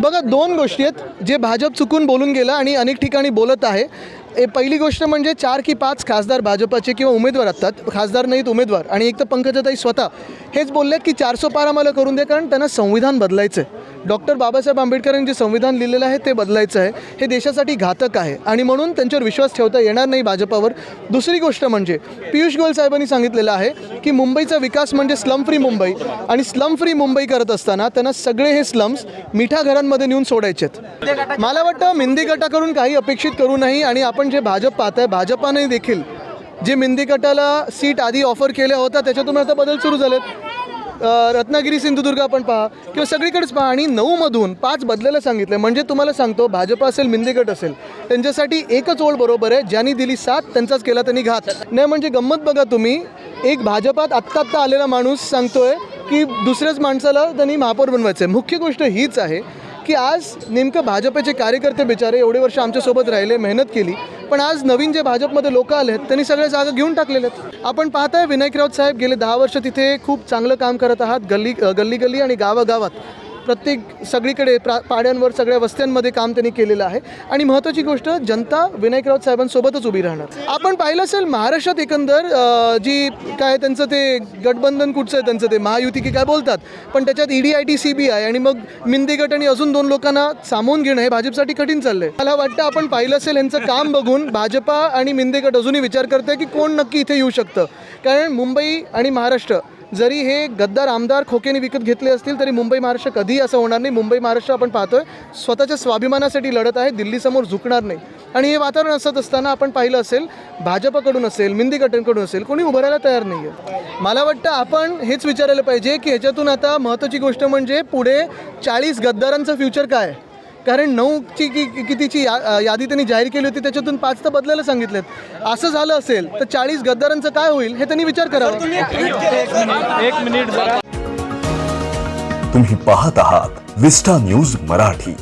बघा दोन गोष्टी आहेत. जे भाजप चुकून बोलून गेलं आणि अनेक ठिकाणी बोलत आहे ए पहिली गोष्ट म्हणजे चार की पाच खासदार भाजपाचे किंवा उमेदवार असतात. खासदार नाहीत उमेदवार. आणि एक तर पंकजाताई स्वतः हेच बोललेत की चारसो पार आम्हाला करून दे कारण त्यांना संविधान बदलायचं आहे डॉक्टर बाबासाहेब आंबेडकरांनी जे संविधान लिहिलेलं आहे ते बदलायचं आहे. हे देशासाठी घातक आहे. आणि म्हणून त्यांच्यावर विश्वास ठेवता येणार नाही भाजपावर. दुसरी गोष्ट म्हणजे पियुष गोयल साहेबांनी सांगितलेलं आहे की मुंबईचा विकास म्हणजे स्लम फ्री मुंबई. आणि स्लम फ्री मुंबई करत असताना त्यांना सगळे हे स्लम्स मिठा घरांमध्ये नेऊन सोडायचे आहेत. मला वाटतं मिंदी गटाकडून काही अपेक्षित करू नाही आणि आपण जे भाजप पाहत आहे भाजपाने देखील जे मिंदी गटाला सीट आधी ऑफर केल्या होत्या त्याच्यातून आता बदल सुरू झालेत. रत्नागिरी सिंधुदुर्ग आपण पहा किंवा सगळीकडेच पहा आणि नऊमधून पाच बदलायला सांगितलं. म्हणजे तुम्हाला सांगतो भाजप असेल मिंदेगट असेल त्यांच्यासाठी एकच ओळ बरोबर आहे ज्यांनी दिली साथ त्यांचाच केला त्यांनी घात. नाही म्हणजे गंमत बघा तुम्ही एक भाजपात आत्ता आत्ता आलेला माणूस सांगतोय की दुसऱ्याच माणसाला त्यांनी महापौर बनवायचं आहे मुख्य गोष्ट हीच आहे की आज नेमकं भाजपचे कार्यकर्ते बिचारे एवढे वर्ष आमच्यासोबत राहिले मेहनत केली पण आज नवीन जे भाजपमध्ये लोक आले आहेत त्यांनी सगळ्या जागा घेऊन टाकलेल्या आहेत. आपण पाहताय विनायक राऊत साहेब गेले दहा वर्ष तिथे खूप चांगलं काम करत आहात गल्ली गल्ली गल्ली आणि गावागावात. प्रत्येक सगळीकडे प्रा पाड्यांवर सगळ्या वस्त्यांमध्ये काम त्यांनी केलेलं आहे. आणि महत्त्वाची गोष्ट जनता विनायक राऊत साहेबांसोबतच उभी राहणार. आपण पाहिलं असेल महाराष्ट्रात एकंदर जी काय त्यांचं ते गठबंधन कुठचं आहे त्यांचं ते महायुती की काय बोलतात पण त्याच्यात ED I T C B I आणि मग मिंदे गट आणि अजून दोन लोकांना सामावून घेणं हे भाजपसाठी कठीण चाललंय. मला वाटतं आपण पाहिलं असेल यांचं काम बघून भाजपा आणि मिंदे गट अजूनही विचार करते की कोण नक्की इथे येऊ शकतं. कारण मुंबई आणि महाराष्ट्र जरी हे गद्दार आमदार खोकेने विकत घेतले असतील तरी मुंबई महाराष्ट्र कधीही असं होणार नाही. मुंबई महाराष्ट्र आपण पाहतोय स्वतःच्या स्वाभिमानासाठी लढत आहे दिल्लीसमोर झुकणार नाही. आणि हे वातावरण असत असताना आपण पाहिलं असेल भाजपकडून असेल मिंदी गटांकडून असेल कोणी उभं राहायला तयार नाही आहे मला वाटतं आपण हेच विचारायला पाहिजे की ह्याच्यातून आता महत्त्वाची गोष्ट म्हणजे पुढे चाळीस गद्दारांचं फ्युचर काय? आहे कारण नऊची की कितीची या यादी त्यांनी जाहीर केली होती त्याच्यातून पाच तर बदलायला सांगितलेत. असं झालं असेल तर चाळीस गद्दारांचं काय होईल हे त्यांनी विचार करावा. तुम्ही पाहत आहात विस्टा न्यूज मराठी.